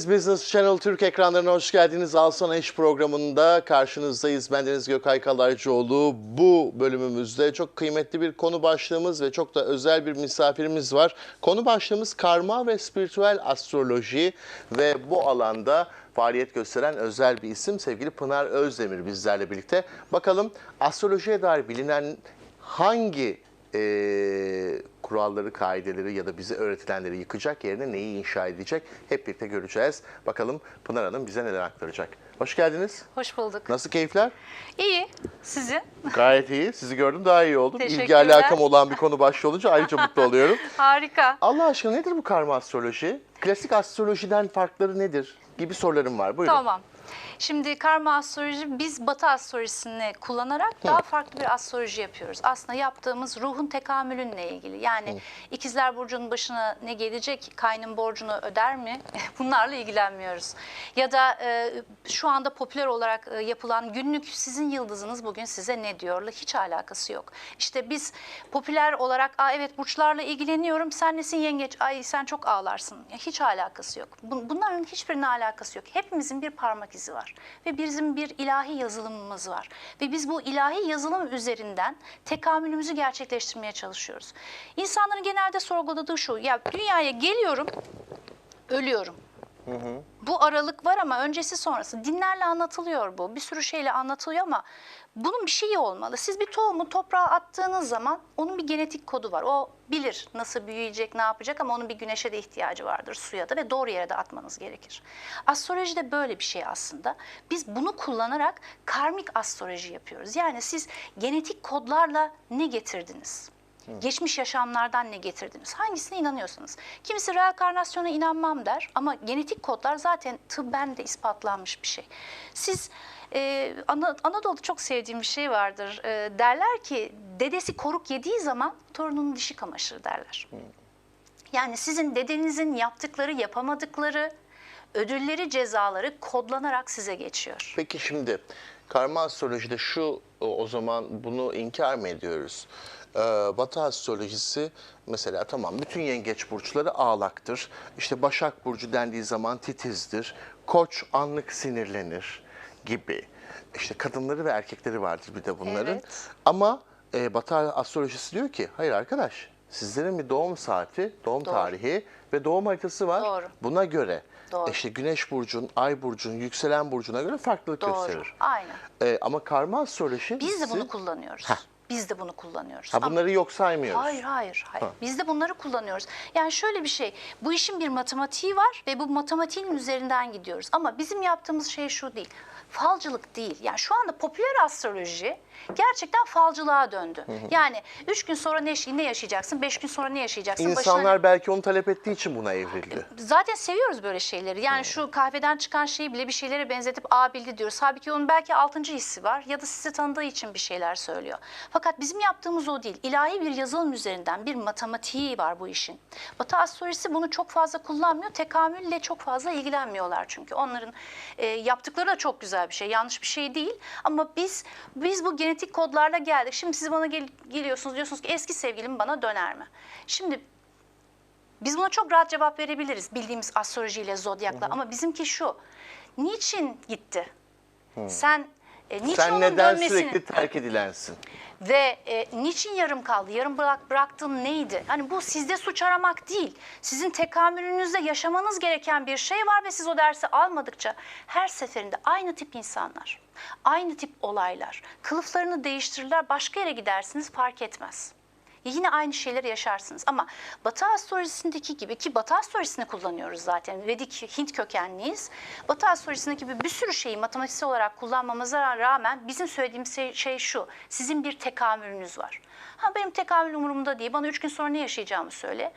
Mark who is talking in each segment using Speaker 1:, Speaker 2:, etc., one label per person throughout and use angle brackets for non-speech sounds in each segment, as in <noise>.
Speaker 1: İzleyicilerimiz Business Channel Türk ekranlarına hoş geldiniz. Alsana İş programında karşınızdayız. Ben Deniz Gökay Kalaycıoğlu. Bu bölümümüzde çok kıymetli bir konu başlığımız ve çok da özel bir misafirimiz var. Konu başlığımız karma ve spiritüel astroloji ve bu alanda faaliyet gösteren özel bir isim sevgili Pınar Özdemir bizlerle birlikte. Bakalım astrolojiye dair bilinen hangi eee, kuralları, kaideleri ya da bize öğretilenleri yıkacak yerine neyi inşa edecek hep birlikte göreceğiz. Bakalım Pınar Hanım bize neler aktaracak. Hoş geldiniz.
Speaker 2: Hoş bulduk.
Speaker 1: Nasıl keyifler?
Speaker 2: İyi. Sizin?
Speaker 1: Gayet iyi. Sizi gördüm daha iyi oldum. İlgi alakam olan bir konu başlığı olunca ayrıca mutlu oluyorum. <laughs>
Speaker 2: Harika.
Speaker 1: Allah aşkına nedir bu karma astroloji? Klasik astrolojiden farkları nedir? Gibi sorularım var. Buyurun.
Speaker 2: Tamam. Şimdi karma astroloji biz batı astrolojisini kullanarak daha farklı bir astroloji yapıyoruz. Aslında yaptığımız ruhun tekamülünle ilgili. Yani ikizler burcunun başına ne gelecek, kaynın borcunu öder mi? <laughs> Bunlarla ilgilenmiyoruz. Ya da e, şu anda popüler olarak e, yapılan günlük sizin yıldızınız bugün size ne diyorla hiç alakası yok. İşte biz popüler olarak Aa, evet burçlarla ilgileniyorum sen nesin yengeç ay sen çok ağlarsın. Ya, hiç alakası yok. Bun- Bunların hiçbirine alakası yok. Hepimizin bir parmak izi var ve bizim bir ilahi yazılımımız var. Ve biz bu ilahi yazılım üzerinden tekamülümüzü gerçekleştirmeye çalışıyoruz. İnsanların genelde sorguladığı şu ya dünyaya geliyorum ölüyorum. Bu aralık var ama öncesi sonrası dinlerle anlatılıyor bu. Bir sürü şeyle anlatılıyor ama bunun bir şeyi olmalı. Siz bir tohumu toprağa attığınız zaman onun bir genetik kodu var. O bilir nasıl büyüyecek, ne yapacak ama onun bir güneşe de ihtiyacı vardır, suya da ve doğru yere de atmanız gerekir. Astroloji de böyle bir şey aslında. Biz bunu kullanarak karmik astroloji yapıyoruz. Yani siz genetik kodlarla ne getirdiniz? Geçmiş yaşamlardan ne getirdiniz? Hangisine inanıyorsunuz? Kimisi reenkarnasyona inanmam der ama genetik kodlar zaten tıbben de ispatlanmış bir şey. Siz e, Ana- Anadolu'da çok sevdiğim bir şey vardır. E, derler ki dedesi koruk yediği zaman torununun dişi kamaşır derler. Yani sizin dedenizin yaptıkları, yapamadıkları, ödülleri, cezaları kodlanarak size geçiyor.
Speaker 1: Peki şimdi karma astrolojide şu o o zaman bunu inkar mı ediyoruz? Ee, Batı astrolojisi mesela tamam bütün yengeç burçları ağlaktır. İşte Başak Burcu dendiği zaman titizdir. Koç anlık sinirlenir gibi. İşte kadınları ve erkekleri vardır bir de bunların.
Speaker 2: Evet.
Speaker 1: Ama e, Batı astrolojisi diyor ki hayır arkadaş sizlerin bir doğum saati, doğum
Speaker 2: Doğru.
Speaker 1: tarihi ve doğum haritası var.
Speaker 2: Doğru.
Speaker 1: Buna göre
Speaker 2: Doğru.
Speaker 1: işte güneş burcun, ay burcun, yükselen burcuna göre farklılık
Speaker 2: Doğru.
Speaker 1: gösterir.
Speaker 2: Aynen.
Speaker 1: Ee, ama karma astroloji
Speaker 2: Biz de bunu kullanıyoruz.
Speaker 1: Heh.
Speaker 2: Biz de bunu kullanıyoruz.
Speaker 1: Ha,
Speaker 2: Ama-
Speaker 1: bunları yok saymıyoruz.
Speaker 2: Hayır hayır hayır.
Speaker 1: Ha.
Speaker 2: Biz de bunları kullanıyoruz. Yani şöyle bir şey. Bu işin bir matematiği var ve bu matematiğin üzerinden gidiyoruz. Ama bizim yaptığımız şey şu değil. Falcılık değil. Yani şu anda popüler astroloji gerçekten falcılığa döndü. Yani üç gün sonra ne, ne yaşayacaksın, beş gün sonra ne yaşayacaksın? Başına-
Speaker 1: İnsanlar belki onu talep ettiği için buna evrildi.
Speaker 2: Zaten seviyoruz böyle şeyleri. Yani şu kahveden çıkan şeyi bile bir şeylere benzetip a bildi diyoruz. Halbuki onun belki altıncı hissi var ya da sizi tanıdığı için bir şeyler söylüyor. Fakat bizim yaptığımız o değil. İlahi bir yazılım üzerinden bir matematiği var bu işin. Batı astrolojisi bunu çok fazla kullanmıyor. Tekamülle çok fazla ilgilenmiyorlar çünkü. Onların e, yaptıkları da çok güzel bir şey. Yanlış bir şey değil. Ama biz biz bu genetik kodlarla geldik. Şimdi siz bana gel- geliyorsunuz diyorsunuz ki eski sevgilim bana döner mi? Şimdi biz buna çok rahat cevap verebiliriz bildiğimiz astrolojiyle, zodyakla ama bizimki şu. Niçin gitti? Sen e, niçin
Speaker 1: Sen
Speaker 2: onun
Speaker 1: neden
Speaker 2: dönmesini
Speaker 1: sürekli terk edilensin?
Speaker 2: Ve e, niçin yarım kaldı? Yarım bırak, bıraktığın neydi? Hani bu sizde suç aramak değil. Sizin tekamülünüzde yaşamanız gereken bir şey var ve siz o dersi almadıkça her seferinde aynı tip insanlar, aynı tip olaylar, kılıflarını değiştirirler, başka yere gidersiniz fark etmez. Yine aynı şeyleri yaşarsınız ama Batı astrolojisindeki gibi ki Batı astrolojisini kullanıyoruz zaten. Vedik Hint kökenliyiz. Batı astrolojisindeki gibi bir sürü şeyi matematiksel olarak kullanmamıza rağmen bizim söylediğimiz şey, şu. Sizin bir tekamülünüz var. Ha benim tekamül umurumda değil. Bana üç gün sonra ne yaşayacağımı söyle.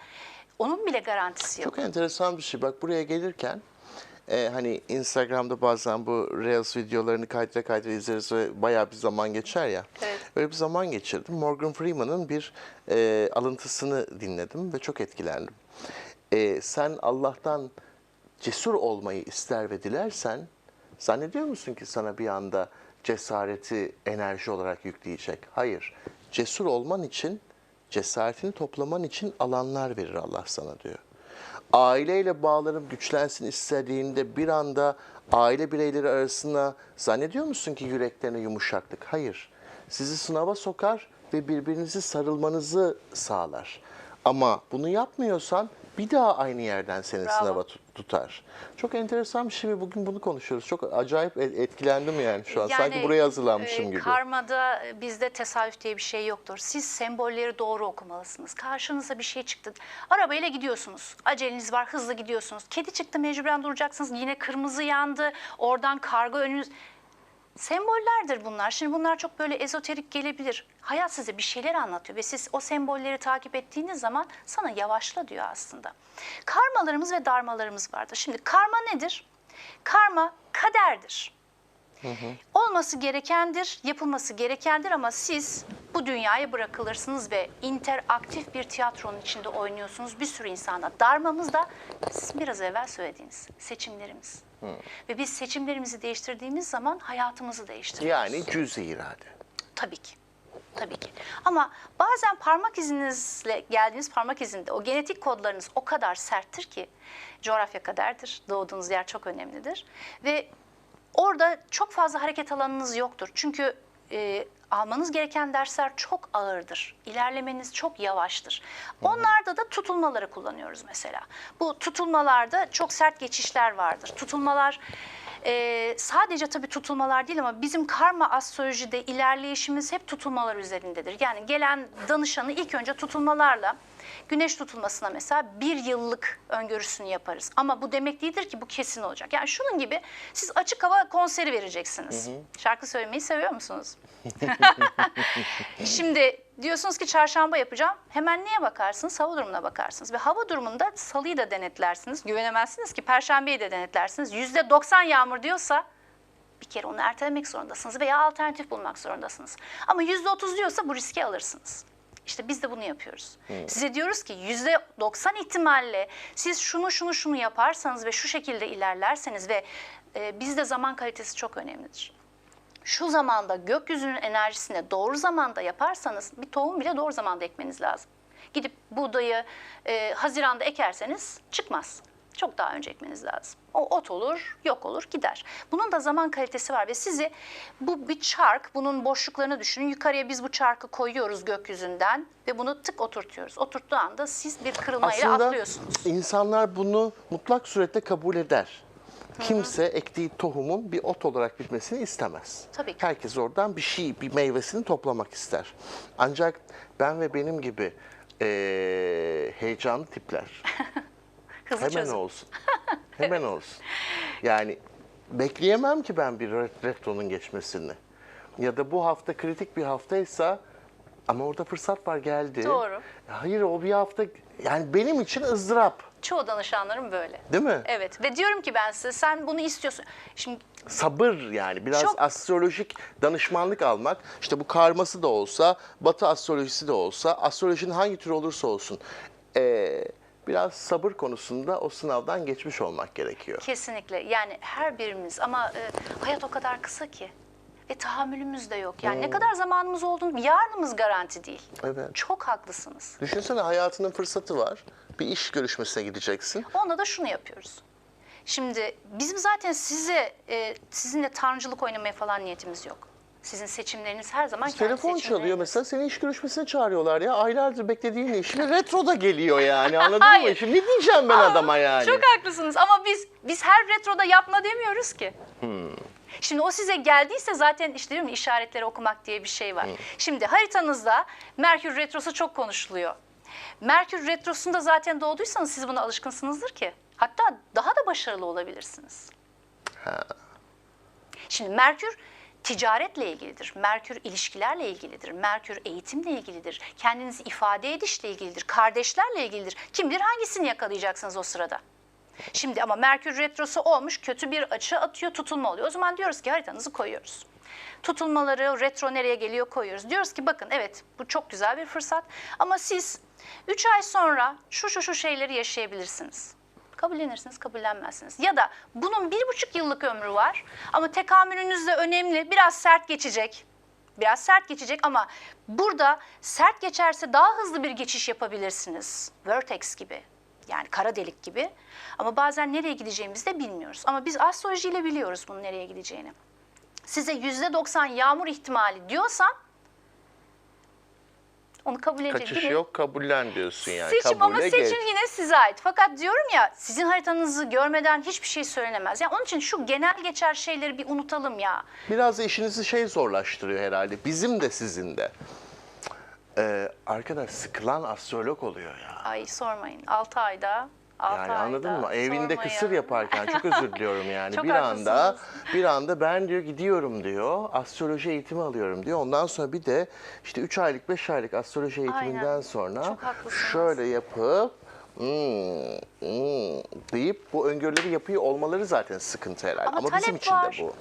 Speaker 2: Onun bile garantisi yok.
Speaker 1: Çok enteresan bir şey. Bak buraya gelirken e, hani Instagram'da bazen bu Reels videolarını kaydıra kaydıra izleriz ve bayağı bir zaman geçer ya.
Speaker 2: Evet.
Speaker 1: Böyle bir zaman geçirdim. Morgan Freeman'ın bir e, alıntısını dinledim ve çok etkilendim. E, sen Allah'tan cesur olmayı ister ve dilersen zannediyor musun ki sana bir anda cesareti enerji olarak yükleyecek? Hayır. Cesur olman için cesaretini toplaman için alanlar verir Allah sana diyor. Aileyle bağlarım güçlensin istediğinde bir anda aile bireyleri arasında zannediyor musun ki yüreklerine yumuşaklık? Hayır. Sizi sınava sokar ve birbirinizi sarılmanızı sağlar. Ama bunu yapmıyorsan bir daha aynı yerden seni
Speaker 2: Bravo.
Speaker 1: sınava tut- tutar. Çok enteresan bir şey ve bugün bunu konuşuyoruz. Çok acayip et- etkilendim yani şu an. Sanki buraya hazırlanmışım
Speaker 2: e,
Speaker 1: gibi.
Speaker 2: Karmada e, bizde tesadüf diye bir şey yoktur. Siz sembolleri doğru okumalısınız. Karşınıza bir şey çıktı. Arabayla gidiyorsunuz. Aceleniz var, hızlı gidiyorsunuz. Kedi çıktı mecburen duracaksınız. Yine kırmızı yandı. Oradan karga önünüz. Sembollerdir bunlar. Şimdi bunlar çok böyle ezoterik gelebilir. Hayat size bir şeyler anlatıyor ve siz o sembolleri takip ettiğiniz zaman sana yavaşla diyor aslında. Karmalarımız ve darmalarımız vardır. Şimdi karma nedir? Karma kaderdir. Olması gerekendir, yapılması gerekendir ama siz bu dünyaya bırakılırsınız ve interaktif bir tiyatronun içinde oynuyorsunuz bir sürü insana. Darmamız da sizin biraz evvel söylediğiniz seçimlerimiz. Ve biz seçimlerimizi değiştirdiğimiz zaman hayatımızı değiştiriyoruz.
Speaker 1: Yani cüz-i irade.
Speaker 2: Tabii ki. Tabii ki. Ama bazen parmak izinizle geldiğiniz parmak izinde o genetik kodlarınız o kadar serttir ki coğrafya kaderdir. Doğduğunuz yer çok önemlidir. Ve orada çok fazla hareket alanınız yoktur. Çünkü e, almanız gereken dersler çok ağırdır. İlerlemeniz çok yavaştır. Onlarda da tutulmaları kullanıyoruz mesela. Bu tutulmalarda çok sert geçişler vardır. Tutulmalar e, sadece tabii tutulmalar değil ama bizim karma astrolojide ilerleyişimiz hep tutulmalar üzerindedir. Yani gelen danışanı ilk önce tutulmalarla güneş tutulmasına mesela bir yıllık öngörüsünü yaparız. Ama bu demek değildir ki bu kesin olacak. Yani şunun gibi siz açık hava konseri vereceksiniz. Şarkı söylemeyi seviyor musunuz? <laughs> <laughs> Şimdi diyorsunuz ki çarşamba yapacağım. Hemen neye bakarsınız? Hava durumuna bakarsınız. Ve hava durumunda salıyı da denetlersiniz. Güvenemezsiniz ki perşembeyi de denetlersiniz. Yüzde 90 yağmur diyorsa bir kere onu ertelemek zorundasınız veya alternatif bulmak zorundasınız. Ama yüzde 30 diyorsa bu riski alırsınız. İşte biz de bunu yapıyoruz. Size diyoruz ki yüzde 90 ihtimalle siz şunu şunu şunu yaparsanız ve şu şekilde ilerlerseniz ve e, bizde zaman kalitesi çok önemlidir şu zamanda gökyüzünün enerjisine doğru zamanda yaparsanız bir tohum bile doğru zamanda ekmeniz lazım. Gidip buğdayı e, Haziran'da ekerseniz çıkmaz. Çok daha önce ekmeniz lazım. O ot olur, yok olur, gider. Bunun da zaman kalitesi var ve sizi bu bir çark, bunun boşluklarını düşünün. Yukarıya biz bu çarkı koyuyoruz gökyüzünden ve bunu tık oturtuyoruz. Oturttuğu anda siz bir kırılmayla
Speaker 1: Aslında
Speaker 2: atlıyorsunuz.
Speaker 1: insanlar bunu mutlak surette kabul eder. Kimse ektiği tohumun bir ot olarak bitmesini istemez.
Speaker 2: Tabii ki.
Speaker 1: Herkes oradan bir şey, bir meyvesini toplamak ister. Ancak ben ve benim gibi eee, heyecanlı tipler <laughs>
Speaker 2: Hızlı
Speaker 1: hemen
Speaker 2: çözüm.
Speaker 1: olsun. <laughs> Hemen olsun. Yani bekleyemem ki ben bir retronun geçmesini. Ya da bu hafta kritik bir haftaysa ama orada fırsat var geldi.
Speaker 2: Doğru.
Speaker 1: Hayır o bir hafta yani benim için ızdırap.
Speaker 2: Çoğu danışanlarım böyle.
Speaker 1: Değil mi?
Speaker 2: Evet ve diyorum ki ben size sen bunu istiyorsun. Şimdi
Speaker 1: Sabır yani biraz
Speaker 2: Çok-
Speaker 1: astrolojik danışmanlık almak. İşte bu karması da olsa, batı astrolojisi de olsa, astrolojinin hangi tür olursa olsun. ee, biraz sabır konusunda o sınavdan geçmiş olmak gerekiyor.
Speaker 2: Kesinlikle yani her birimiz ama e, hayat o kadar kısa ki ve tahammülümüz de yok. Yani ne kadar zamanımız olduğunu yarınımız garanti değil.
Speaker 1: Evet.
Speaker 2: Çok haklısınız.
Speaker 1: Düşünsene hayatının fırsatı var. Bir iş görüşmesine gideceksin.
Speaker 2: Onda da şunu yapıyoruz. Şimdi bizim zaten size e, sizinle tanrıcılık oynamaya falan niyetimiz yok. Sizin seçimleriniz her zaman kendi
Speaker 1: Telefon çalıyor mesela seni iş görüşmesine çağırıyorlar ya. Aylardır beklediğin iş. Şimdi retro da geliyor yani anladın mı?
Speaker 2: Hayır.
Speaker 1: Şimdi ne diyeceğim ben adama yani?
Speaker 2: Çok haklısınız ama biz biz her retroda yapma demiyoruz ki. Şimdi o size geldiyse zaten işte diyorum ya, işaretleri okumak diye bir şey var. Şimdi haritanızda Merkür retrosu çok konuşuluyor. Merkür retrosunda zaten doğduysanız siz buna alışkınsınızdır ki. Hatta daha da başarılı olabilirsiniz. Şimdi Merkür ticaretle ilgilidir. Merkür ilişkilerle ilgilidir. Merkür eğitimle ilgilidir. Kendinizi ifade edişle ilgilidir. Kardeşlerle ilgilidir. Kim bilir hangisini yakalayacaksınız o sırada. Şimdi ama Merkür retrosu olmuş kötü bir açı atıyor tutulma oluyor. O zaman diyoruz ki haritanızı koyuyoruz. Tutulmaları retro nereye geliyor koyuyoruz. Diyoruz ki bakın evet bu çok güzel bir fırsat ama siz 3 ay sonra şu şu şu şeyleri yaşayabilirsiniz. Kabullenirsiniz, kabullenmezsiniz. Ya da bunun bir buçuk yıllık ömrü var ama tekamülünüz de önemli, biraz sert geçecek. Biraz sert geçecek ama burada sert geçerse daha hızlı bir geçiş yapabilirsiniz. Vertex gibi. Yani kara delik gibi. Ama bazen nereye gideceğimizi de bilmiyoruz. Ama biz astrolojiyle biliyoruz bunun nereye gideceğini. Size %90 yağmur ihtimali diyorsam onu kabul edin.
Speaker 1: Kaçış yok kabullen diyorsun yani.
Speaker 2: Seçim ama
Speaker 1: Kabule
Speaker 2: seçim
Speaker 1: geç.
Speaker 2: yine size ait. Fakat diyorum ya sizin haritanızı görmeden hiçbir şey söylenemez. Yani onun için şu genel geçer şeyleri bir unutalım ya.
Speaker 1: Biraz da işinizi şey zorlaştırıyor herhalde. Bizim de sizin de. Ee, arkadaş sıkılan astrolog oluyor ya.
Speaker 2: Ay sormayın 6 ayda 6
Speaker 1: Yani
Speaker 2: ayda.
Speaker 1: anladın mı? Evinde
Speaker 2: sormayın.
Speaker 1: kısır yaparken çok özür diliyorum <laughs> yani.
Speaker 2: Çok
Speaker 1: bir anda bir anda ben diyor gidiyorum diyor. Astroloji eğitimi alıyorum diyor. Ondan sonra bir de işte 3 aylık 5 aylık astroloji eğitiminden
Speaker 2: Aynen.
Speaker 1: sonra şöyle yapıp hmm, hmm deyip bu öngörüleri yapıyor olmaları zaten sıkıntı herhalde.
Speaker 2: Ama
Speaker 1: Ama, bizim için
Speaker 2: var.
Speaker 1: de bu.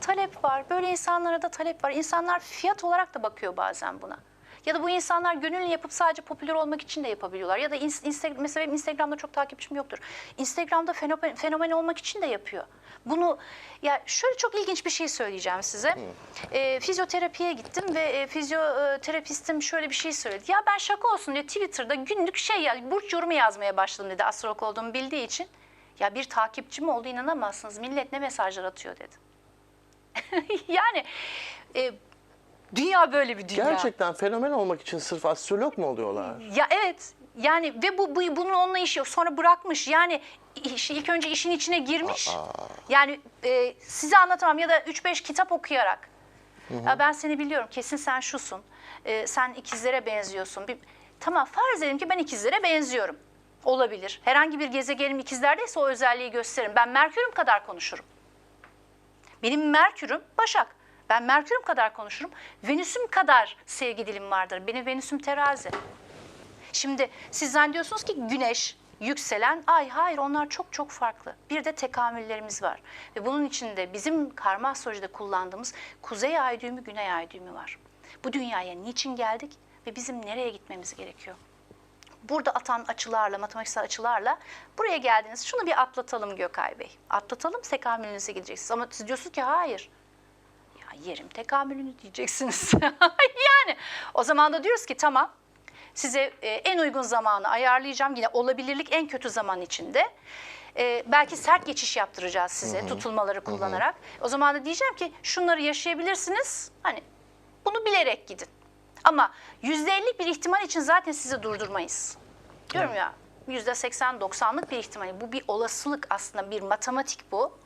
Speaker 2: Talep var. Böyle insanlara da talep var. İnsanlar fiyat olarak da bakıyor bazen buna. Ya da bu insanlar gönüllü yapıp sadece popüler olmak için de yapabiliyorlar. Ya da ins- Insta- mesela benim Instagram'da çok takipçim yoktur. Instagram'da fenomen, fenomen olmak için de yapıyor. Bunu ya şöyle çok ilginç bir şey söyleyeceğim size. Ee, fizyoterapiye gittim ve e, fizyoterapistim şöyle bir şey söyledi. Ya ben şaka olsun diye Twitter'da günlük şey ya burç yorumu yazmaya başladım dedi astrolog olduğumu bildiği için. Ya bir takipçim oldu inanamazsınız. Millet ne mesajlar atıyor dedi. <laughs> yani e, dünya böyle bir dünya.
Speaker 1: Gerçekten fenomen olmak için sırf astrolog mu oluyorlar?
Speaker 2: Ya evet. Yani ve bu, bu bunun onunla işi yok. Sonra bırakmış. Yani iş- ilk önce işin içine girmiş. Yani e, size anlatamam ya da 3-5 kitap okuyarak. Ya ben seni biliyorum. Kesin sen şusun. E, sen ikizlere benziyorsun. Bir, tamam farz edelim ki ben ikizlere benziyorum. Olabilir. Herhangi bir gezegenim ikizlerdeyse o özelliği gösteririm. Ben Merkür'üm kadar konuşurum. Benim Merkür'üm Başak. Ben Merkür'üm kadar konuşurum. Venüs'üm kadar sevgi dilim vardır. Benim Venüs'üm terazi. Şimdi siz zannediyorsunuz ki güneş, yükselen ay hayır onlar çok çok farklı. Bir de tekamüllerimiz var. Ve bunun içinde bizim karma astrolojide kullandığımız kuzey ay düğümü, güney ay düğümü var. Bu dünyaya niçin geldik ve bizim nereye gitmemiz gerekiyor? Burada atan açılarla, matematiksel açılarla buraya geldiniz. Şunu bir atlatalım Gökay Bey. Atlatalım tekamülünüze gideceksiniz. Ama siz diyorsunuz ki hayır. Yerim tekamülünü diyeceksiniz. <laughs> yani o zaman da diyoruz ki tamam size e, en uygun zamanı ayarlayacağım. Yine olabilirlik en kötü zaman içinde. E, belki sert geçiş yaptıracağız size tutulmaları kullanarak. O zaman da diyeceğim ki şunları yaşayabilirsiniz. Hani bunu bilerek gidin. Ama %50'lik bir ihtimal için zaten sizi durdurmayız. Diyorum ya %80-90'lık bir ihtimal. Bu bir olasılık aslında bir matematik bu.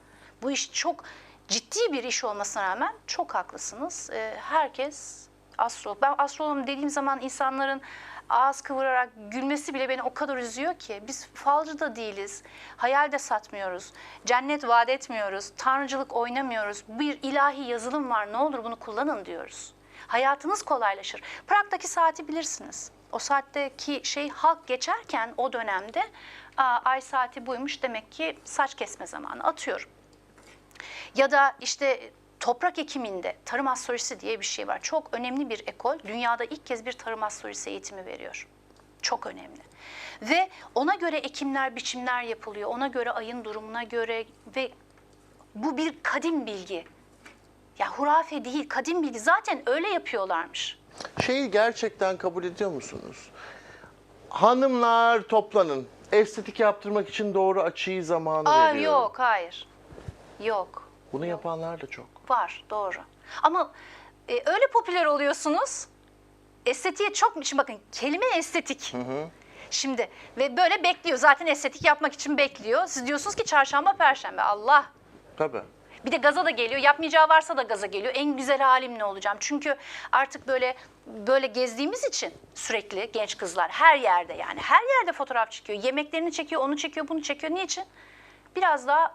Speaker 2: Bu iş çok ciddi bir iş olmasına rağmen çok haklısınız. Ee, herkes astrolog. Ben astrologum dediğim zaman insanların ağız kıvırarak gülmesi bile beni o kadar üzüyor ki. Biz falcı da değiliz. Hayal de satmıyoruz. Cennet vaat etmiyoruz. Tanrıcılık oynamıyoruz. Bir ilahi yazılım var ne olur bunu kullanın diyoruz. Hayatınız kolaylaşır. Prag'daki saati bilirsiniz. O saatteki şey halk geçerken o dönemde Aa, ay saati buymuş demek ki saç kesme zamanı atıyorum. Ya da işte toprak ekiminde tarım astrolojisi diye bir şey var. Çok önemli bir ekol. Dünyada ilk kez bir tarım astrolojisi eğitimi veriyor. Çok önemli. Ve ona göre ekimler, biçimler yapılıyor. Ona göre ayın durumuna göre ve bu bir kadim bilgi. Ya hurafe değil, kadim bilgi. Zaten öyle yapıyorlarmış.
Speaker 1: Şeyi gerçekten kabul ediyor musunuz? Hanımlar toplanın. Estetik yaptırmak için doğru açıyı zamanı
Speaker 2: Aa
Speaker 1: veriyorum.
Speaker 2: yok, hayır. Yok.
Speaker 1: Bunu yapanlar da çok.
Speaker 2: Var, doğru. Ama e, öyle popüler oluyorsunuz. Estetiğe çok, şimdi bakın kelime estetik. Şimdi ve böyle bekliyor. Zaten estetik yapmak için bekliyor. Siz diyorsunuz ki çarşamba, perşembe. Allah.
Speaker 1: Tabii.
Speaker 2: Bir de gaza da geliyor. Yapmayacağı varsa da gaza geliyor. En güzel halim ne olacağım? Çünkü artık böyle böyle gezdiğimiz için sürekli genç kızlar her yerde yani her yerde fotoğraf çekiyor. Yemeklerini çekiyor, onu çekiyor, bunu çekiyor. Niçin? Biraz daha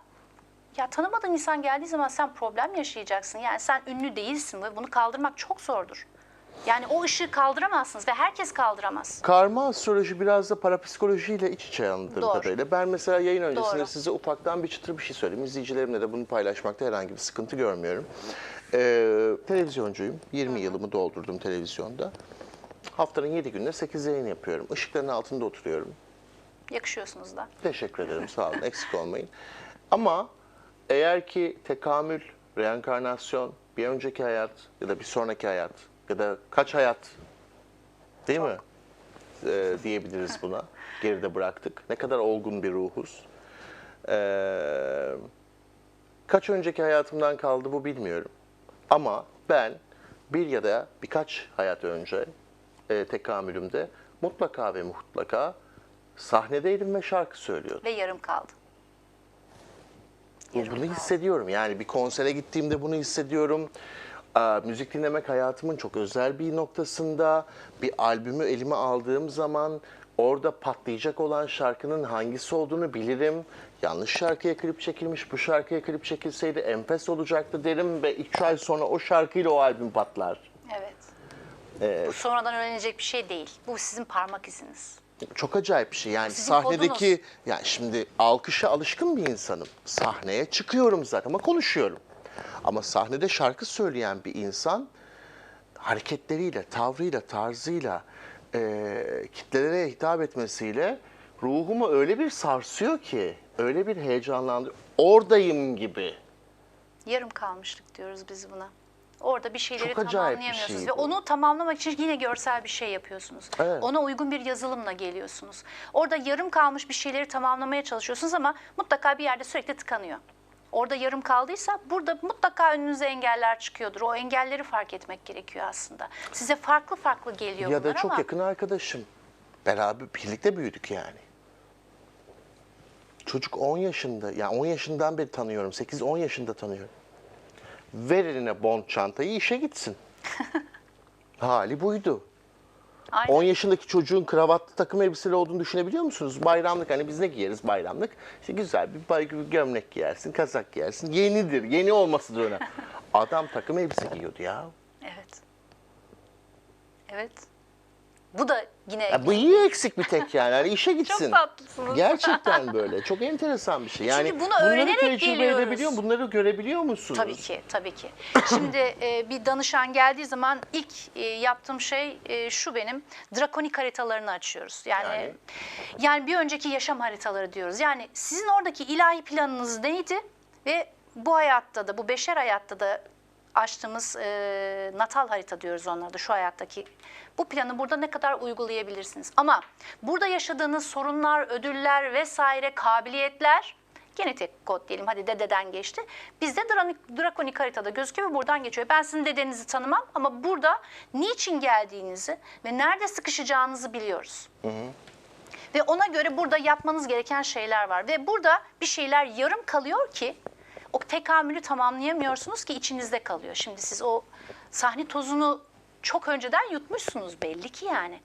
Speaker 2: ya tanımadığın insan geldiği zaman sen problem yaşayacaksın. Yani sen ünlü değilsin ve bunu kaldırmak çok zordur. Yani o ışığı kaldıramazsınız ve herkes kaldıramaz.
Speaker 1: Karma astroloji biraz da parapsikolojiyle iç içe anladığım
Speaker 2: Doğru.
Speaker 1: kadarıyla. Ben mesela yayın öncesinde
Speaker 2: Doğru.
Speaker 1: size ufaktan bir çıtır bir şey söyleyeyim. İzleyicilerimle de bunu paylaşmakta herhangi bir sıkıntı görmüyorum. Ee, televizyoncuyum. 20 yılımı doldurdum televizyonda. Haftanın 7 günde 8 yayın yapıyorum. Işıkların altında oturuyorum.
Speaker 2: Yakışıyorsunuz da.
Speaker 1: Teşekkür ederim sağ olun eksik olmayın. Ama eğer ki tekamül, reenkarnasyon, bir önceki hayat ya da bir sonraki hayat ya da kaç hayat değil mi? Ee, diyebiliriz buna. geride bıraktık. Ne kadar olgun bir ruhuz. Ee, kaç önceki hayatımdan kaldı bu bilmiyorum. Ama ben bir ya da birkaç hayat önce e, tekamülümde mutlaka ve mutlaka sahnedeydim ve şarkı söylüyordum.
Speaker 2: Ve yarım kaldı.
Speaker 1: Bunu hissediyorum. Yani bir konsere gittiğimde bunu hissediyorum. Aa, müzik dinlemek hayatımın çok özel bir noktasında. Bir albümü elime aldığım zaman orada patlayacak olan şarkının hangisi olduğunu bilirim. Yanlış şarkıya klip çekilmiş, bu şarkıya klip çekilseydi enfes olacaktı derim ve iki ay sonra o şarkıyla o albüm patlar.
Speaker 2: Evet. Bu sonradan öğrenecek bir şey değil. Bu sizin parmak iziniz.
Speaker 1: Çok acayip bir şey. Yani
Speaker 2: Sizin
Speaker 1: sahnedeki,
Speaker 2: kodunuz.
Speaker 1: yani şimdi alkışa alışkın bir insanım. Sahneye çıkıyorum zaten ama konuşuyorum. Ama sahnede şarkı söyleyen bir insan hareketleriyle, tavrıyla, tarzıyla, eee kitlelere hitap etmesiyle ruhumu öyle bir sarsıyor ki, öyle bir heyecanlandırıyor. Oradayım gibi.
Speaker 2: Yarım kalmışlık diyoruz biz buna. Orada bir şeyleri
Speaker 1: Çok acayip bir
Speaker 2: tamamlayamıyorsunuz
Speaker 1: şey
Speaker 2: ve
Speaker 1: bu.
Speaker 2: onu tamamlamak için yine görsel bir şey yapıyorsunuz.
Speaker 1: Evet.
Speaker 2: Ona uygun bir yazılımla geliyorsunuz. Orada yarım kalmış bir şeyleri tamamlamaya çalışıyorsunuz ama mutlaka bir yerde sürekli tıkanıyor. Orada yarım kaldıysa burada mutlaka önünüze engeller çıkıyordur. O engelleri fark etmek gerekiyor aslında. Size farklı farklı geliyor
Speaker 1: Ya da
Speaker 2: bunlar
Speaker 1: çok
Speaker 2: ama
Speaker 1: yakın arkadaşım. Beraber birlikte büyüdük yani. Çocuk 10 yaşında, yani 10 yaşından beri tanıyorum. 8-10 yaşında tanıyorum. Ver eline bond çantayı işe gitsin. <laughs> Hali buydu.
Speaker 2: aynen.
Speaker 1: 10 yaşındaki çocuğun kravatlı takım elbiseli olduğunu düşünebiliyor musunuz? Bayramlık hani biz ne giyeriz bayramlık? İşte güzel bir, bir gömlek giyersin, kazak giyersin. Yenidir, yeni olmasıdır önemli. <laughs> Adam takım elbise giyiyordu ya.
Speaker 2: Evet. Evet. Bu da yine
Speaker 1: Ya bu iyi eksik bir tek yani. Hani işe <laughs> gitsin.
Speaker 2: tatlısınız.
Speaker 1: Gerçekten <laughs> böyle. Çok enteresan bir şey. Yani
Speaker 2: bunu
Speaker 1: bunları
Speaker 2: öğrenerek
Speaker 1: tecrübe
Speaker 2: geliyoruz.
Speaker 1: edebiliyor Bunları görebiliyor musunuz?
Speaker 2: Tabii ki, tabii ki. Şimdi e, bir danışan geldiği zaman ilk e, yaptığım şey e, şu benim. Drakonik haritalarını açıyoruz. Yani,
Speaker 1: Yani?
Speaker 2: yani bir önceki yaşam haritaları diyoruz. Yani sizin oradaki ilahi planınız neydi ve bu hayatta da bu beşer hayatta da açtığımız e, natal harita diyoruz onlarda şu hayattaki. Bu planı burada ne kadar uygulayabilirsiniz? Ama burada yaşadığınız sorunlar, ödüller vesaire kabiliyetler genetik kod diyelim hadi dededen geçti. Bizde drakonik, haritada gözüküyor ve buradan geçiyor. Ben sizin dedenizi tanımam ama burada niçin geldiğinizi ve nerede sıkışacağınızı biliyoruz. Ve ona göre burada yapmanız gereken şeyler var. Ve burada bir şeyler yarım kalıyor ki o tekamülü tamamlayamıyorsunuz ki içinizde kalıyor. Şimdi siz o sahne tozunu çok önceden yutmuşsunuz belli ki yani.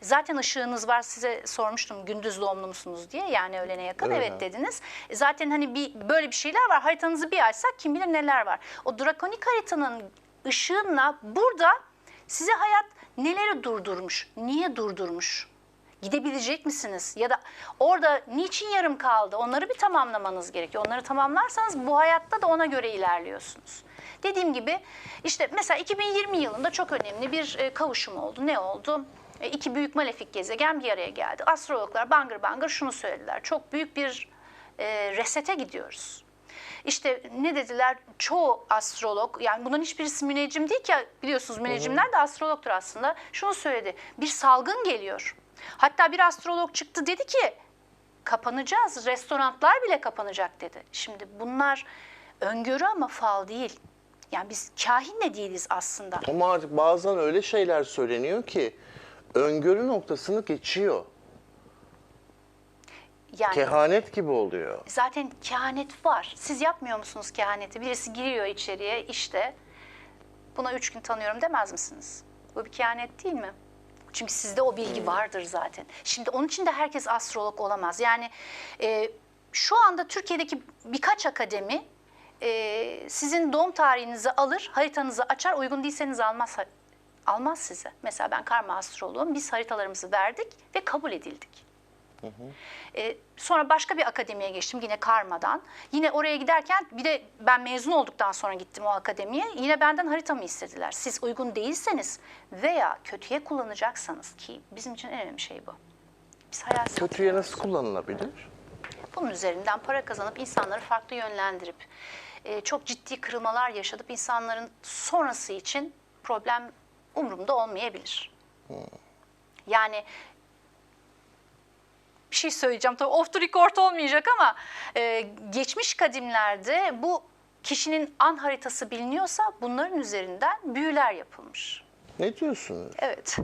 Speaker 2: Zaten ışığınız var size sormuştum gündüz doğumlu musunuz diye yani öğlene yakın
Speaker 1: Öyle.
Speaker 2: evet dediniz. Zaten hani bir böyle bir şeyler var haritanızı bir açsak kim bilir neler var. O drakonik haritanın ışığına burada size hayat neleri durdurmuş, niye durdurmuş? Gidebilecek misiniz? Ya da orada niçin yarım kaldı? Onları bir tamamlamanız gerekiyor. Onları tamamlarsanız bu hayatta da ona göre ilerliyorsunuz. Dediğim gibi işte mesela 2020 yılında çok önemli bir e, kavuşum oldu. Ne oldu? E, İki büyük malefik gezegen bir araya geldi. Astrologlar bangır bangır şunu söylediler. Çok büyük bir e, resete gidiyoruz. İşte ne dediler? Çoğu astrolog, yani bunun hiçbirisi müneccim değil ki biliyorsunuz müneccimler de astrologtur aslında. Şunu söyledi, bir salgın geliyor. Hatta bir astrolog çıktı dedi ki kapanacağız, restoranlar bile kapanacak dedi. Şimdi bunlar öngörü ama fal değil. Yani biz kahin de değiliz aslında.
Speaker 1: Ama artık bazen öyle şeyler söyleniyor ki öngörü noktasını geçiyor.
Speaker 2: Yani
Speaker 1: Kehanet gibi oluyor.
Speaker 2: zaten kehanet var. Siz yapmıyor musunuz kehaneti? Birisi giriyor içeriye işte buna üç gün tanıyorum demez misiniz? Bu bir kehanet değil mi? Çünkü sizde o bilgi vardır zaten. Şimdi onun için de herkes astrolog olamaz. Yani e, şu anda Türkiye'deki birkaç akademi e, sizin doğum tarihinizi alır, haritanızı açar, uygun değilseniz almaz almaz size. Mesela ben karma astroloğum, biz haritalarımızı verdik ve kabul edildik. E, sonra başka bir akademiye geçtim yine Karma'dan. Yine oraya giderken bir de ben mezun olduktan sonra gittim o akademiye. Yine benden haritamı istediler. Siz uygun değilseniz veya kötüye kullanacaksanız ki bizim için en önemli şey bu. Biz hayal
Speaker 1: Kötüye nasıl kullanılabilir?
Speaker 2: Bunun üzerinden para kazanıp insanları farklı yönlendirip e, çok ciddi kırılmalar yaşatıp insanların sonrası için problem umurumda olmayabilir. Yani bir şey söyleyeceğim. Tabii off the record olmayacak ama e, geçmiş kadimlerde bu kişinin an haritası biliniyorsa bunların üzerinden büyüler yapılmış.
Speaker 1: Ne diyorsunuz?
Speaker 2: Evet.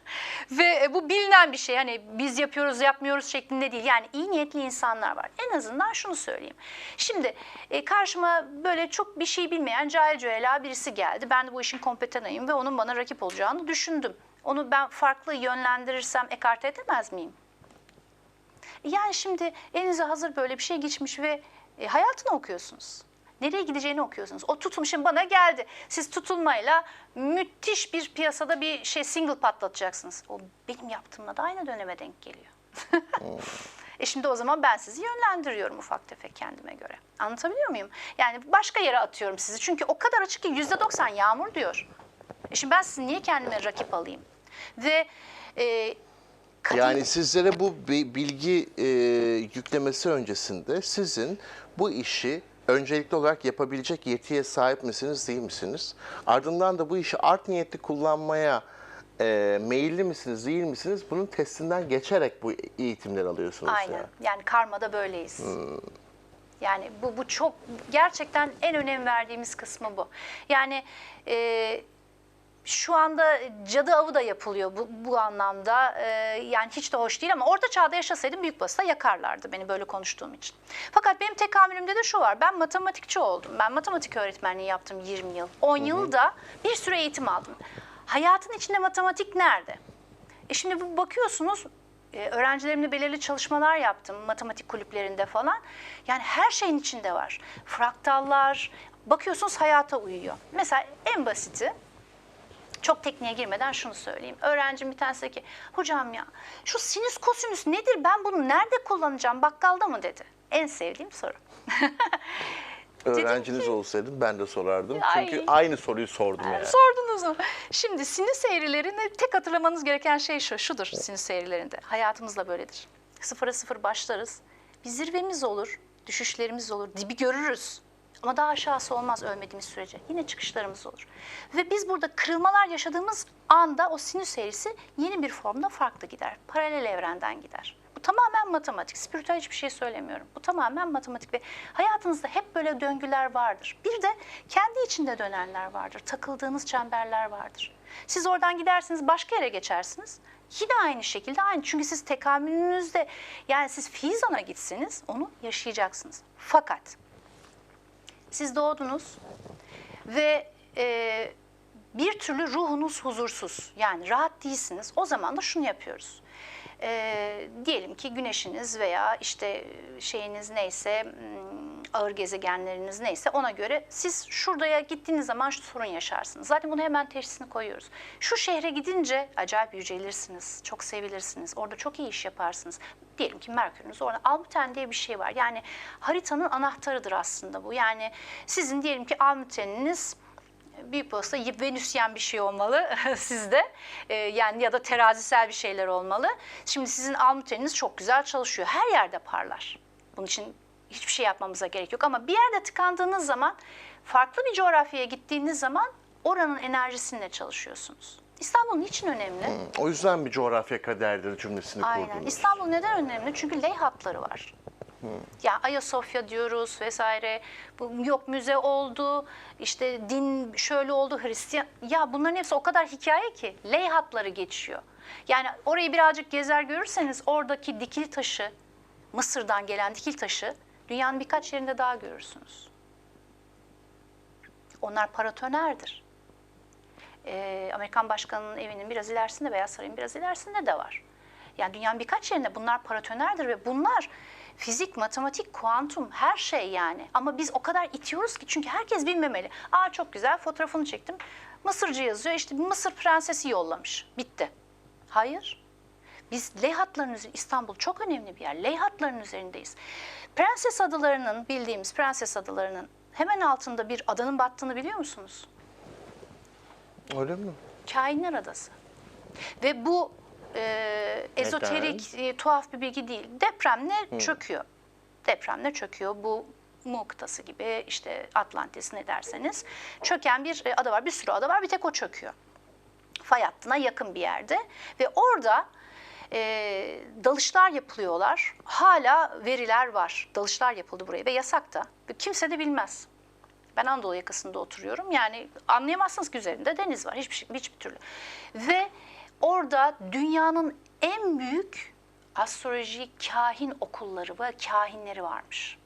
Speaker 2: <laughs> Ve e, bu bilinen bir şey. Hani biz yapıyoruz yapmıyoruz şeklinde değil. Yani iyi niyetli insanlar var. En azından şunu söyleyeyim. Şimdi e, karşıma böyle çok bir şey bilmeyen cahil cüela birisi geldi. Ben de bu işin kompetanıyım ve onun bana rakip olacağını düşündüm. Onu ben farklı yönlendirirsem ekarte edemez miyim? Yani şimdi elinize hazır böyle bir şey geçmiş ve e, hayatını okuyorsunuz. Nereye gideceğini okuyorsunuz. O tutum şimdi bana geldi. Siz tutulmayla müthiş bir piyasada bir şey single patlatacaksınız. O benim yaptığımla da aynı döneme denk geliyor. <laughs> e şimdi o zaman ben sizi yönlendiriyorum ufak tefek kendime göre. Anlatabiliyor muyum? Yani başka yere atıyorum sizi. Çünkü o kadar açık ki yüzde doksan yağmur diyor. E şimdi ben sizi niye kendime rakip alayım? Ve e, kadın-
Speaker 1: Yani sizlere bu bi- bilgi e, yüklemesi öncesinde sizin bu işi öncelikli olarak yapabilecek yetiye sahip misiniz, değil misiniz? Ardından da bu işi art niyetli kullanmaya e, meyilli misiniz, değil misiniz? Bunun testinden geçerek bu eğitimleri alıyorsunuz.
Speaker 2: Aynen.
Speaker 1: yani.
Speaker 2: Yani karmada böyleyiz.
Speaker 1: Hmm.
Speaker 2: Yani bu bu çok gerçekten en önem verdiğimiz kısmı bu. Yani e, şu anda cadı avı da yapılıyor bu, bu anlamda. E, yani hiç de hoş değil ama orta çağda yaşasaydım büyük basıda yakarlardı beni böyle konuştuğum için. Fakat benim tekamülümde de şu var. Ben matematikçi oldum. Ben matematik öğretmenliği yaptım 20 yıl. 10 yılda bir sürü eğitim aldım. Hayatın içinde matematik nerede? E şimdi bu bakıyorsunuz e, öğrencilerimle belirli çalışmalar yaptım matematik kulüplerinde falan. Yani her şeyin içinde var. Fraktallar, bakıyorsunuz hayata uyuyor. Mesela en basiti çok tekniğe girmeden şunu söyleyeyim. Öğrencim bir tanesi ki hocam ya şu sinüs kosinüs nedir ben bunu nerede kullanacağım bakkalda mı dedi. En sevdiğim soru. <laughs>
Speaker 1: Öğrenciniz olsaydım ben de sorardım.
Speaker 2: Ay.
Speaker 1: Çünkü aynı soruyu sordum yani.
Speaker 2: Sordunuz mu? Şimdi sinüs eğrilerini tek hatırlamanız gereken şey şu, şudur sinüs eğrilerinde. Hayatımızda böyledir. Sıfıra sıfır başlarız. Bir zirvemiz olur, düşüşlerimiz olur, dibi görürüz. Ama daha aşağısı olmaz ölmediğimiz sürece. Yine çıkışlarımız olur. Ve biz burada kırılmalar yaşadığımız anda o sinüs eğrisi yeni bir formda farklı gider. Paralel evrenden gider. Bu tamamen matematik. Spiritüel hiçbir şey söylemiyorum. Bu tamamen matematik ve hayatınızda hep böyle döngüler vardır. Bir de kendi içinde dönenler vardır. Takıldığınız çemberler vardır. Siz oradan gidersiniz başka yere geçersiniz. Yine aynı şekilde aynı. Çünkü siz tekamülünüzde yani siz Fizan'a gitseniz onu yaşayacaksınız. Fakat siz doğdunuz ve e, bir türlü ruhunuz huzursuz. Yani rahat değilsiniz. O zaman da şunu yapıyoruz. E, diyelim ki güneşiniz veya işte şeyiniz neyse hmm, ağır gezegenleriniz neyse ona göre siz şuraya gittiğiniz zaman şu sorun yaşarsınız. Zaten bunu hemen teşhisini koyuyoruz. Şu şehre gidince acayip yücelirsiniz, çok sevilirsiniz, orada çok iyi iş yaparsınız. Diyelim ki Merkür'ünüz orada Almuten diye bir şey var. Yani haritanın anahtarıdır aslında bu. Yani sizin diyelim ki Almuten'iniz bir posta Venüsyen bir şey olmalı <laughs> sizde. Ee, yani ya da terazisel bir şeyler olmalı. Şimdi sizin almuteniniz çok güzel çalışıyor. Her yerde parlar. Bunun için hiçbir şey yapmamıza gerek yok. Ama bir yerde tıkandığınız zaman, farklı bir coğrafyaya gittiğiniz zaman oranın enerjisiyle çalışıyorsunuz. İstanbul niçin önemli?
Speaker 1: O yüzden bir coğrafya kaderdir cümlesini
Speaker 2: Aynen.
Speaker 1: kurdunuz.
Speaker 2: İstanbul neden önemli? Çünkü ley hatları var. Ya Ayasofya diyoruz vesaire. Bu yok müze oldu. işte din şöyle oldu Hristiyan. Ya bunların hepsi o kadar hikaye ki ley hatları geçiyor. Yani orayı birazcık gezer görürseniz oradaki dikil taşı Mısır'dan gelen dikil taşı dünyanın birkaç yerinde daha görürsünüz. Onlar paratonerdir. Ee, Amerikan başkanının evinin biraz ilerisinde Beyaz Saray'ın biraz ilerisinde de var. Yani dünyanın birkaç yerinde bunlar paratonerdir ve bunlar fizik, matematik, kuantum her şey yani. Ama biz o kadar itiyoruz ki çünkü herkes bilmemeli. Aa çok güzel fotoğrafını çektim. Mısırcı yazıyor işte Mısır prensesi yollamış. Bitti. Hayır. Biz leyhatların üzerinde, İstanbul çok önemli bir yer. Leyhatların üzerindeyiz. Prenses adalarının, bildiğimiz prenses adalarının hemen altında bir adanın battığını biliyor musunuz?
Speaker 1: Öyle mi?
Speaker 2: Kainler Adası. Ve bu e, ezoterik, e, tuhaf bir bilgi değil. Depremle çöküyor. Depremle çöküyor. Bu Mu kıtası gibi işte Atlantis ne derseniz. Çöken bir e, ada var. Bir sürü ada var. Bir tek o çöküyor. Fay hattına yakın bir yerde. Ve orada e, dalışlar yapılıyorlar. Hala veriler var. Dalışlar yapıldı buraya ve yasak da. Kimse de bilmez. Ben Anadolu yakasında oturuyorum. Yani anlayamazsınız ki üzerinde deniz var. Hiçbir, şey, hiçbir türlü. Ve orada dünyanın en büyük astroloji kahin okulları ve kahinleri varmış.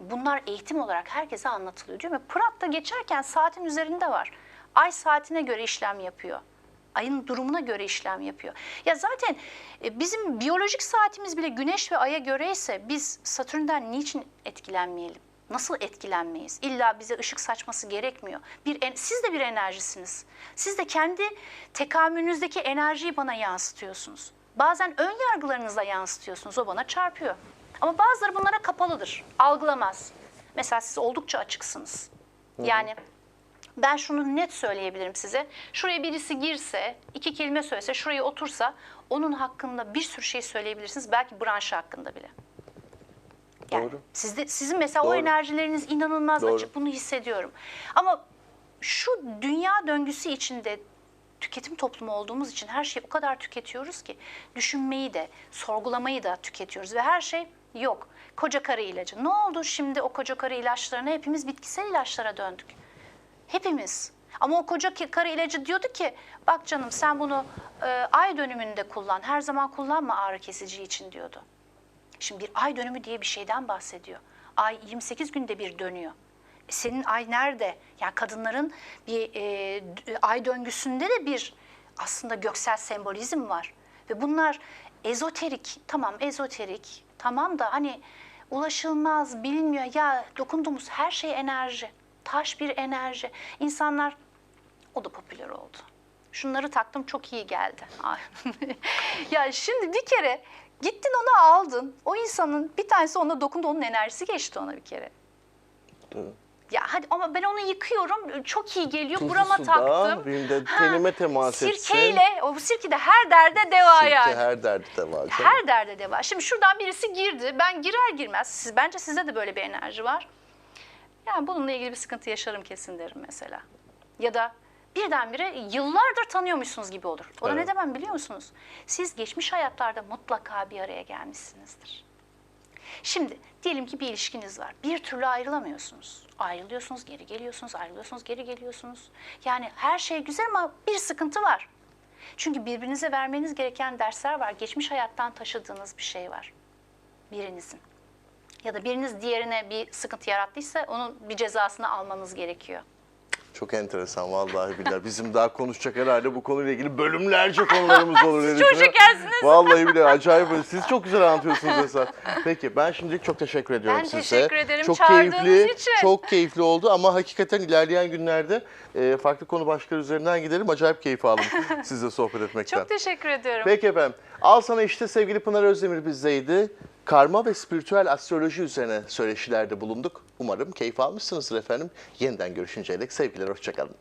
Speaker 2: Bunlar eğitim olarak herkese anlatılıyor diyor. Ve Pırat'ta geçerken saatin üzerinde var. Ay saatine göre işlem yapıyor. Ayın durumuna göre işlem yapıyor. Ya zaten e, bizim biyolojik saatimiz bile güneş ve aya göre ise biz Satürn'den niçin etkilenmeyelim? Nasıl etkilenmeyiz? İlla bize ışık saçması gerekmiyor. Bir siz de bir enerjisiniz. Siz de kendi tekamülünüzdeki enerjiyi bana yansıtıyorsunuz. Bazen ön yargılarınızla yansıtıyorsunuz. O bana çarpıyor. Ama bazıları bunlara kapalıdır. Algılamaz. Mesela siz oldukça açıksınız. Yani ben şunu net söyleyebilirim size. Şuraya birisi girse, iki kelime söylese, şuraya otursa onun hakkında bir sürü şey söyleyebilirsiniz. Belki branşı hakkında bile. Yani
Speaker 1: Doğru.
Speaker 2: Sizde, sizin mesela o
Speaker 1: Doğru.
Speaker 2: enerjileriniz inanılmaz
Speaker 1: Doğru.
Speaker 2: açık. Bunu hissediyorum. Ama şu dünya döngüsü içinde tüketim toplumu olduğumuz için her şeyi o kadar tüketiyoruz ki düşünmeyi de, sorgulamayı da tüketiyoruz ve her şey yok. Koca karı ilacı. Ne oldu şimdi o koca karı ilaçlarına hepimiz bitkisel ilaçlara döndük. Hepimiz. Ama o koca karı ilacı diyordu ki bak canım sen bunu e, ay dönümünde kullan. Her zaman kullanma ağrı kesici için diyordu. Şimdi bir ay dönümü diye bir şeyden bahsediyor. Ay 28 günde bir dönüyor. E senin ay nerede? Yani kadınların bir e, d- ay döngüsünde de bir aslında göksel sembolizm var. Ve bunlar ezoterik, tamam ezoterik, tamam da hani ulaşılmaz, bilinmiyor. Ya dokunduğumuz her şey enerji. Taş bir enerji. İnsanlar o da popüler oldu. Şunları taktım çok iyi geldi. Ay. <laughs> ya şimdi bir kere gittin onu aldın. O insanın bir tanesi ona dokundu onun enerjisi geçti ona bir kere.
Speaker 1: Doğru.
Speaker 2: Ya hadi ama ben onu yıkıyorum. Çok iyi geliyor.
Speaker 1: Tuzlu
Speaker 2: Burama
Speaker 1: suda,
Speaker 2: taktım.
Speaker 1: bir de
Speaker 2: Ha,
Speaker 1: tenime temas etsin.
Speaker 2: Sirkeyle, o sirke de her derde deva
Speaker 1: Sirke
Speaker 2: yani.
Speaker 1: her derdi de var. canım.
Speaker 2: Her derde de var. Şimdi şuradan birisi girdi. Ben girer girmez. Siz, bence sizde de böyle bir enerji var. Yani bununla ilgili bir sıkıntı yaşarım kesin derim mesela. Ya da birdenbire yıllardır tanıyormuşsunuz gibi olur. O da
Speaker 1: Evet.
Speaker 2: ne demem biliyor musunuz? Siz geçmiş hayatlarda mutlaka bir araya gelmişsinizdir. Şimdi diyelim ki bir ilişkiniz var. Bir türlü ayrılamıyorsunuz. Ayrılıyorsunuz, geri geliyorsunuz, ayrılıyorsunuz, geri geliyorsunuz. Yani her şey güzel ama bir sıkıntı var. Çünkü birbirinize vermeniz gereken dersler var. Geçmiş hayattan taşıdığınız bir şey var. Birinizin. Ya da biriniz diğerine bir sıkıntı yarattıysa onun bir cezasını almanız gerekiyor.
Speaker 1: Çok enteresan vallahi billahi. Bizim daha konuşacak herhalde bu konuyla ilgili bölümlerce konularımız olur.
Speaker 2: Siz çok şekersiniz.
Speaker 1: Vallahi billahi acayip. Siz çok güzel anlatıyorsunuz Esat. Peki ben şimdilik çok teşekkür ediyorum
Speaker 2: Ben
Speaker 1: size.
Speaker 2: teşekkür ederim
Speaker 1: Çok keyifli,
Speaker 2: için.
Speaker 1: çok keyifli oldu ama hakikaten ilerleyen günlerde e, farklı konu başlıkları üzerinden gidelim. Acayip keyif aldım <laughs> sizle sohbet etmekten.
Speaker 2: Çok teşekkür ediyorum.
Speaker 1: Peki efendim. Al sana işte sevgili Pınar Özdemir bizdeydi. Karma ve spiritüel astroloji üzerine söyleşilerde bulunduk. Umarım keyif almışsınızdır efendim. Yeniden görüşünceye dek sevgiler, hoşçakalın.